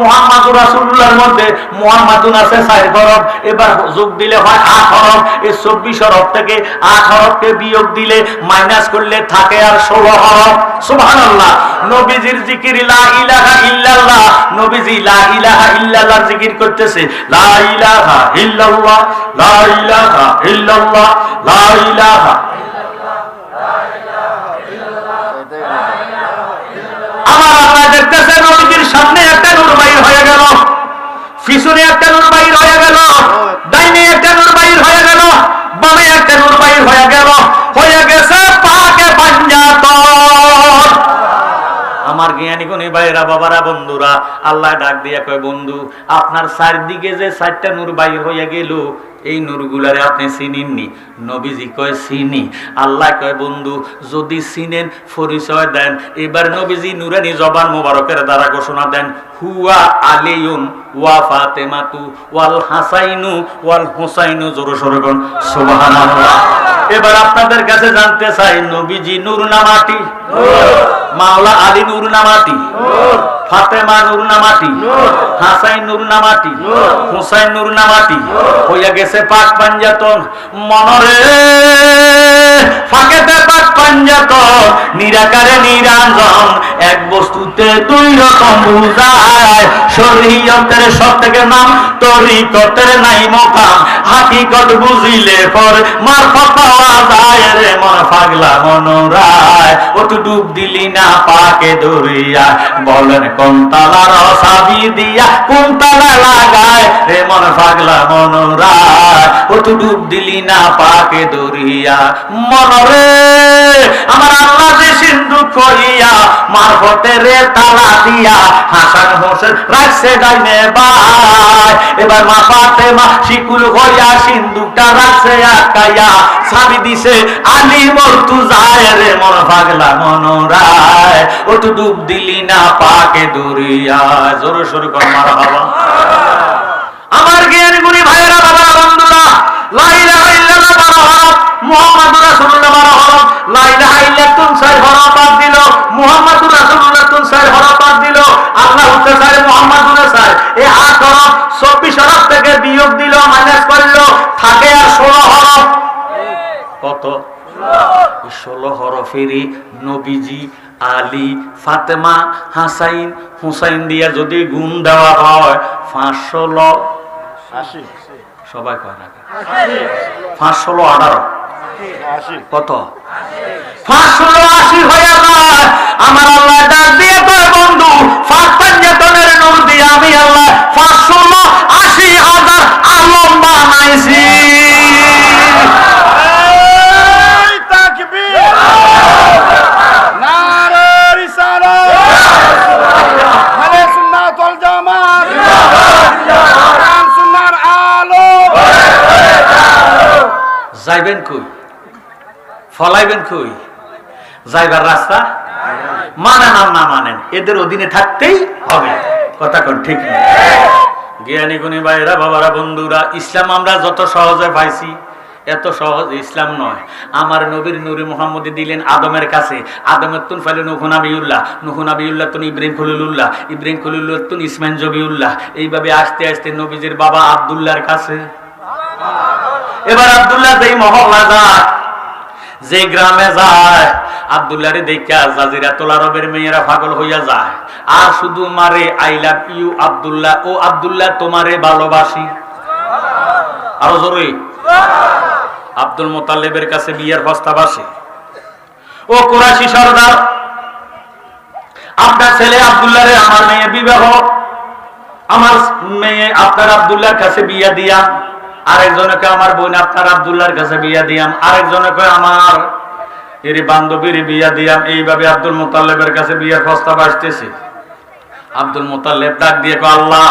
মুহাম্মদ রাসূলুল্লাহর মধ্যে মুহাম্মাদুন আছে চার হরফ এবার যোগ দিলে হয় আট হরফ। এই চব্বিশ হরফ থেকে আট হরফকে বিয়োগ দিলে মাইনাস করলে থাকে আর ষোলো হরফ। সুবহানাল্লাহ। নবীজির জিকির লা ইলাহা ইল্লাল্লাহ। নবীজি লা ইলাহা ইল্লাল্লাহ জিকির করতেছে। লা ইলাহা ইল্লাল্লাহ, লা ইলাহা ইল্লাল্লাহ, লা ইলাহা আমার আল্লাহ দেখতেছে নবীজির সামনে বাইর হয়ে গেল। পিছনে একটা নূর বাইর হয়ে গেল। ডাইনে একটা নূর বাইর হয়ে গেল। বামে একটা নূর বাইর হয়ে গেল। হয়ে গেছে পাকে পাঞ্জাত আমার জ্ঞানী কোন ভাইরা বাবারা, বন্ধুরা, আল্লাহ ডাক দিয়া কয়, বন্ধু, আপনার চারদিকে যে চারটা নূর বাইর হইয়া গেল এই নূরগুলারে আপনি চিনিননি? নবীজি কয় চিনি। আল্লাহ কয় বন্ধু যদি চিনেন পরিচয় দেন। এবার নবীজি নুরানি জবান মোবারকের দ্বারা ঘোষণা দেন হুয়া আলিউন ওয়া ফাতেমাতু ওয়াল হাসাইনু ওয়াল হুসাইনু। জোরে সরে কোন সুবহানাল্লাহ। এবার আপনাদের কাছে জানতে চাই নবীজি নূর নামাটি মাওলা আলী নূর নামাটি ফাতেমা নূর। নামাটি হাসাইন নূর। নামাটি হুসাইন নূর। নামাটি হইয়া গেছে পাক পাঞ্জাতন মনরে ফাঁকেতে পাক পাঞ্জাতন নিরাকারে নিরঞ্জন এক বস্তুতে দুই রকম বুঝায়। শরীয়তের সব থেকে নাম তরিকতের নাই মোকাম। হাকিকত বুঝিলে পর মারফত পাওয়া যায় রে মন পাগলা মনোরায়। ও তুই ডুব দিলি না পাকে দরিয়া। বলেন কোন তালার সাবি দিয়া কোন তালা লাগায় রে মন পাগলা মনোরায় ও তুই ডুব দিলি না পাকে দরিয়া। মনরে আমার আল্লাহ যে সিন্ধু করিয়া মারফতে রে তালা দিয়া, হাসান হোসেন রাখছে ডাইনে বাই। এবার মা পাতে মা শিকুল হইয়া সিন্ধুকটা রাখছে আকাইয়া সাবি দিছে, আলি মর্তু যায় রে মন পাগলা মনোরায় ও তো ডুব দিলি না পাকে দরিয়া। জোর সোর কর মার বাবা আমার জ্ঞানী গুণী ভাইয়েরা, বাবা, বন্ধুরা, লা ইলাহা ইল্লাল্লাহ বারো হরফ, মুহাম্মাদুর রাসূলুল্লাহ বারো হরফ, লা ইলাহা ইল্লাল্লাহ ছয় হরফ বাদ দিল, মুহাম্মাদুর রাসূলুল্লাহ ছয় হরফ বাদ দিল, আল্লাহ হতে চায় মুহাম্মাদুর চায় এই আট হরফ চব্বিশ হরফ থেকে বিয়োগ দিল, মাইনাস করল, থাকে আর ষোলো হরফ। কত? ষোলো হরফেরই নবীজি, আলী, ফাতেমা, হাসাইন, হুসাইন দিয়া যদি গুণ দেওয়া হয় পাঁচ ষোলো আশি সবাই কয় না ফাঁস ষোলো আঠারো। কত? ফাঁস ষোলো আশি হয়ে যায়। আমার আল্লাহ যাইবেন কই? ফলাইবেন কই? যাইবার রাস্তা? মানেন আর না মানেন। এদের অধীনে থাকতেই হবে। কথা কোন ঠিক জ্ঞানী গুণী ভাইরা, বাবারা, বন্ধুরা, ইসলাম আমরা যত সহজে পাইছি, এত সহজ ইসলাম নয়। আমার নবীর নুরি মোহাম্মদ দিলেন আদমের কাছে। আদমের তুন ফাইলে নুহু নাবিউল্লাহ। নুহু নাবিউল্লাহ তুন ইব্রাহিম খলিলুল্লাহ। ইব্রাহিম খলিলুল্লাহ তুন ইসমাইল জবিউল্লাহ। এইভাবে আস্তে আস্তে নবীজির বাবা আব্দুল্লাহর কাছে এবার আব্দুল্লাহ যেই মহল্লা যায় যে গ্রামে যায়, আব্দুল্লাহরে দেখা জাজিরা তোলা রবের মেয়েরা পাগল হইয়া যায়। আর শুধু মারে আই লাভ ইউ আব্দুল্লাহ। ও আব্দুল্লাহ, তোমারে ভালোবাসি। আরও জরুরি আব্দুল মোতালেবের কাছে বিয়ের প্রস্তাব আসে। ও কুরাশি সর্দার, আপনার ছেলে আব্দুল্লাহরে আমার মেয়ে বিবাহ। আমার মেয়ে আপনার আব্দুল্লাহর কাছে বিয়া দিয়াম আরেকজনকে আমার বোন আপনার আব্দুল্লাহর কাছে বিয়া দিয়াম। আরেকজনকে আমার এর বান্ধবীর বিয়া দিয়াম। এইভাবে আব্দুল মোতাল্লেবের কাছে বিয়ার প্রস্তাব আসতেছে। আব্দুল মোতাল্লেব ডাক দিয়ে কয়, আল্লাহ,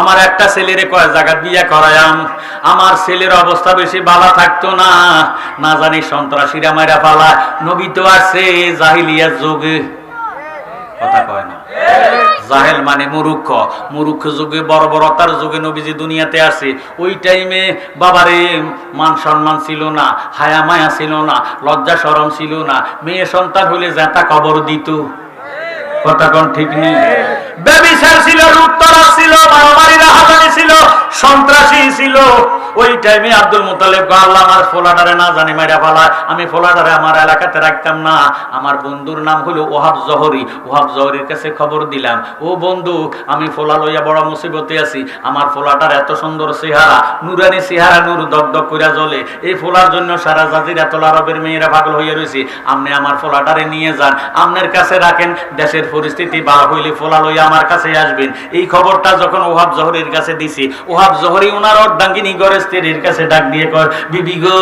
আমার একটা ছেলেরে কয় জায়গা বিয়া করায়াম। আমার ছেলের অবস্থা বেশি ভালো থাকতো না। না জানি সন্ত্রাসীরা মায়েরা পালা নবী তো আসছে জাহিলিয়ার যুগে। কথা কয় না। জাহেল মানে মুরুক্ষ মুরুক্ষ যুগে বড় বড় তার যুগে নবীজি দুনিয়াতে আসে। ওই টাইমে বাবারে মান সম্মান ছিল না, হায়া মায়া ছিল না, লজ্জা সরম ছিল না। মেয়ে সন্তান হলে জ্যাতা কবর দিত। ছিল ছিল, সন্ত্রাসী ছিল ওই টাইমে আব্দুল মুতালেব আল্লাহ আমার ফোলাডারে না জানি মাইরা ফালায় আমি ফোলাডারে আমার এলাকাতে রাখতাম না। আমার বন্ধুর নাম হলো ওহাব জহরি। ওহাব জহরির কাছে খবর দিলাম। ও বন্ধু, আমি ফোলা লইয়া বড় মুসিবতে আছি। আমার ফোলাটার এত সুন্দর চেহারা, নুরানি চেহারা, নূর দগদগ কইরা জ্বলে। এই ফোলার জন্য সারা জাতির এত আরবের মেয়েরা পাগল হইয়া রয়েছে আপনি আমার ফোলাটারে নিয়ে যান। আপনার কাছে রাখেন, দেশের পরিস্থিতি বা হইলে ফোলা লইয়া আমার কাছে আসবেন। এই খবরটা যখন ওহাব জহরির কাছে দিছি, ওহাব জহরি ওনার অর্ধাঙ্গিনী গড়ে স্ত্রীর কাছে ডাক দিয়ে কয়, বিবি গো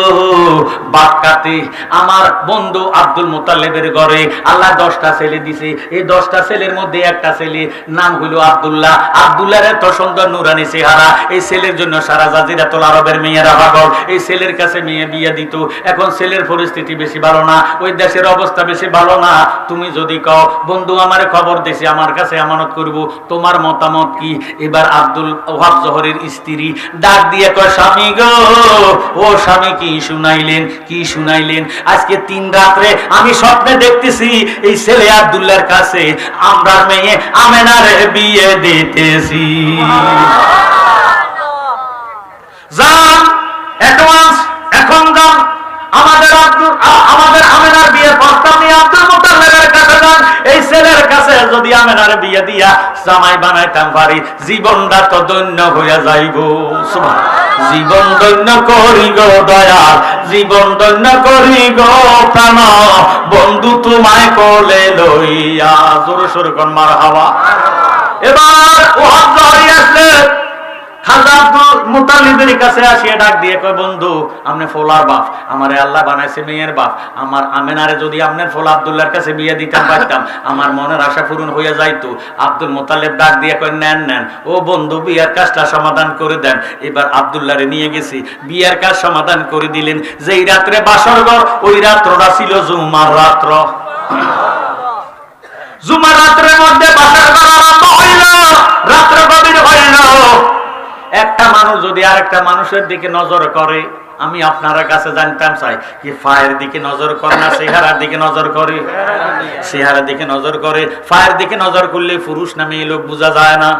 বাক্কাতে আমার বন্ধু আব্দুল মোতালেবের ঘরে আল্লাহ দশটা ছেলে দিছে। এই দশটা ছেলের মধ্যে একটা ছেলে নাম হইল আব্দুল্লাহ। আব্দুল্লাহর এত সুন্দর নুরানি চেহারা, এই ছেলের জন্য সারা জাজিরা তোল আরবের মেয়েরা পাগল। এই ছেলের কাছে মেয়ে বিয়ে দিত। এখন ছেলের পরিস্থিতি বেশি ভালো না, ওই দেশের অবস্থা বেশি ভালো না। তুমি যদি কও, বন্ধু, আমার খবর দিছে, আমার কাছে আমানত করব। তোমার মতামত কি? এবার আব্দুল ওহাব জহরের স্ত্রী ডাক দিয়ে কয় স্বামী গো? ও স্বামী কি শুনাইলেন কি শুনাইলেন? আজকে তিন রাত্রে আমি স্বপ্নে দেখতেছি এই ছেলে আব্দুল্লাহর কাছে আমরা মেয়ে আমেনারে বিয়ে দিতেছি। যান অ্যাডভান্স এখন যান। আমাদের আব্দুল আমাদের আমেনার বিয়ে প্রস্তাব নিয়ে আব্দুল মুতাল্লিবের কাছে যান। এই ছেলের কাছে যদি আমেনার বিয়ে দিয়া জামাই বানাইতাম পারি জীবনটা তো দৈন্য হইয়া যাইব। সুবহান। জীবন দৈন্য করি গো দয়া, জীবন দৈন্য করি গো প্রাণ। বন্ধু তোমায় কোলে লইয়া, জোর সুর কন মার হাওয়া এবার ওহাব জহরি আসলে খাজা আব্দুল কাছে আসিয়া ডাক দিয়ে কয়, বন্ধু, আপনি ফোলার বাপ। আমারে আল্লাহ বানাইছে মেয়ের বাপ। আমার আমেনারে যদি আপনার ফোলা আব্দুল্লাহর কাছে বিয়ে পারতাম, আমার মনের আশা পূরণ হইয়া যাইতো। আব্দুল মোতালেব ডাক দিয়ে কয়, নেন নেন। ও বন্ধু কাজটা সমাধান করে দেন। এবার আব্দুল্লাহরে নিয়ে গেছি। বিয়ার কাজ সমাধান করে দিলেন। যেই রাত্রে বাসর ঘর, ওই রাত্রটা ছিল জুমার রাত্র। জুমার রাত্রের মধ্যে বাসর একটা মানুষ যদি আর একটা মানুষের দিকে নজর করে, আমি আপনার কাছে জানতাম, চাই, কি ফায়ের দিকে নজর করে না চেহারার দিকে নজর করে? সেহারার দিকে নজর করে। ফায়ের দিকে নজর করলে পুরুষ নামে এই লোক বোঝা যায় না।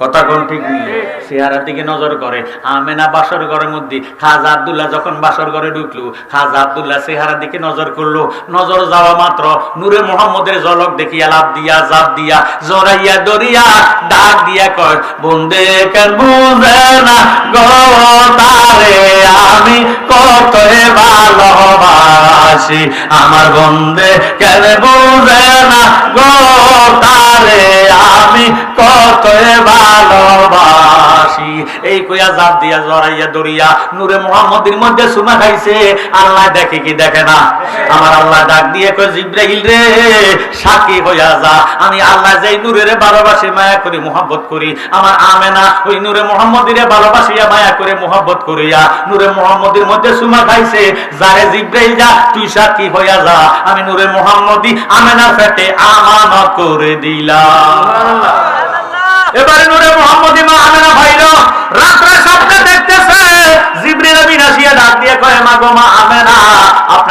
কথা কোন ঠিক নেই চেহারার দিকে নজর করে। আমেনা বাসর ঘরের মধ্যে। খাজা আব্দুল্লাহ যখন বাসর ঘরে ঢুকলো, খাজা আব্দুল্লাহ চেহারার দিকে নজর করল। নজর যাওয়া মাত্র নূরে মোহাম্মদের জলক দেখিয়া লাভ দিয়া, জাপ দিয়া জরাইয়া দরিয়া ডাক দিয়া কয়, বন্দে কেন বুঝে না গো আমি কত ভালোবাসি। আমার বন্দে কেন বুঝে না গো আমি কত এই কইয়া জাপ দিয়া জড়াইয়া দরিয়া নূরে মোহাম্মদের মধ্যে সুমা খাইছে। আল্লাহ দেখে কি দেখে না? আমার আল্লাহ ডাক দিয়ে কই জিব্রাইল রে সাক্ষী হইয়া যা। আমি আল্লাহ যেই নূরের ভালোবাসি মায়া করি মোহাব্বত করি। আমার আমেনা ওই নূরে মোহাম্মদের ভালোবাসিয়া মায়া করে মোহাব্বত করিয়া নূরে মোহাম্মদের মধ্যে সুমা খাইছে। যারে জিব্রাইল যা তুই সাক্ষী হইয়া যা। আমি নূরে মোহাম্মদি আমেনা ফেটে আমানত করে দিলাম। এবারে নূরে মোহাম্মদ মা আমেনা ভাইল রাত্রে স্বপ্নে দেখতেছে। জিবরিল আমিন আসিয়া ডাক দিয়ে কয় মা গো মা আমেনা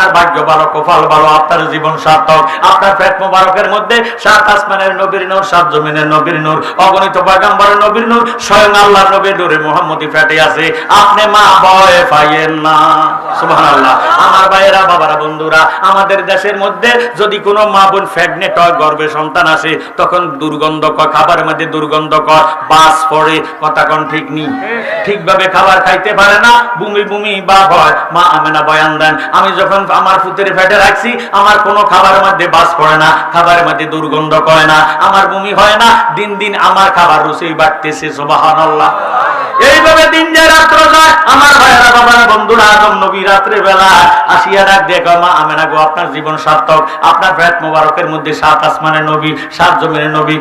আপনার ভাগ্য ভালো, কপাল ভালো, আপনার জীবন সার্থক, আপনার পেট মোবারকের মধ্যে সাত আসমানের নবীর নূর, সাত জমিনের নবীর নূর, অগণিত পয়গম্বরের নবীর নূর, স্বয়ং আল্লাহর নবীর নূরে মোহাম্মদী ফেটে আছে। আপনি মা ভয় পাইয়েন না। সুবহানাল্লাহ। আমার ভাইয়েরা, বাবারা, বন্ধুরা, আমাদের দেশের মধ্যে যদি কোনো মা বোন প্রেগনেন্ট হয়, গর্ভে সন্তান আসে, তখন দুর্গন্ধ কর, খাবারের মধ্যে দুর্গন্ধ কর, বাস পড়ে, কথা কোন ঠিক নেই। ঠিকভাবে খাবার খাইতে পারে না, বুমি বুমি বা হয় মা আমেনা বয়ান দেন, আমি যখন আমার ফুতের ফেটে রাখছি আমার কোনো খাবারের মধ্যে বাস পড়ে না খাবারের মধ্যে দুর্গন্ধ করে না আমার বমি হয় না দিন দিন আমার খাবার রুচি বাড়তেছে সুবহানাল্লাহ। এইভাবে দিন যায় রাত্র যায় আমার ভাইয়েরা বাবারা বন্ধুরা আদম নবী রাত্রে বেলা আসিয়া দিয়ে কয়, মা আমেনা গো আপনার জীবন সার্থক আপনার ফ্যাট মোবারকের মধ্যে সাত আসমানের নবী সাত জমিনের নবী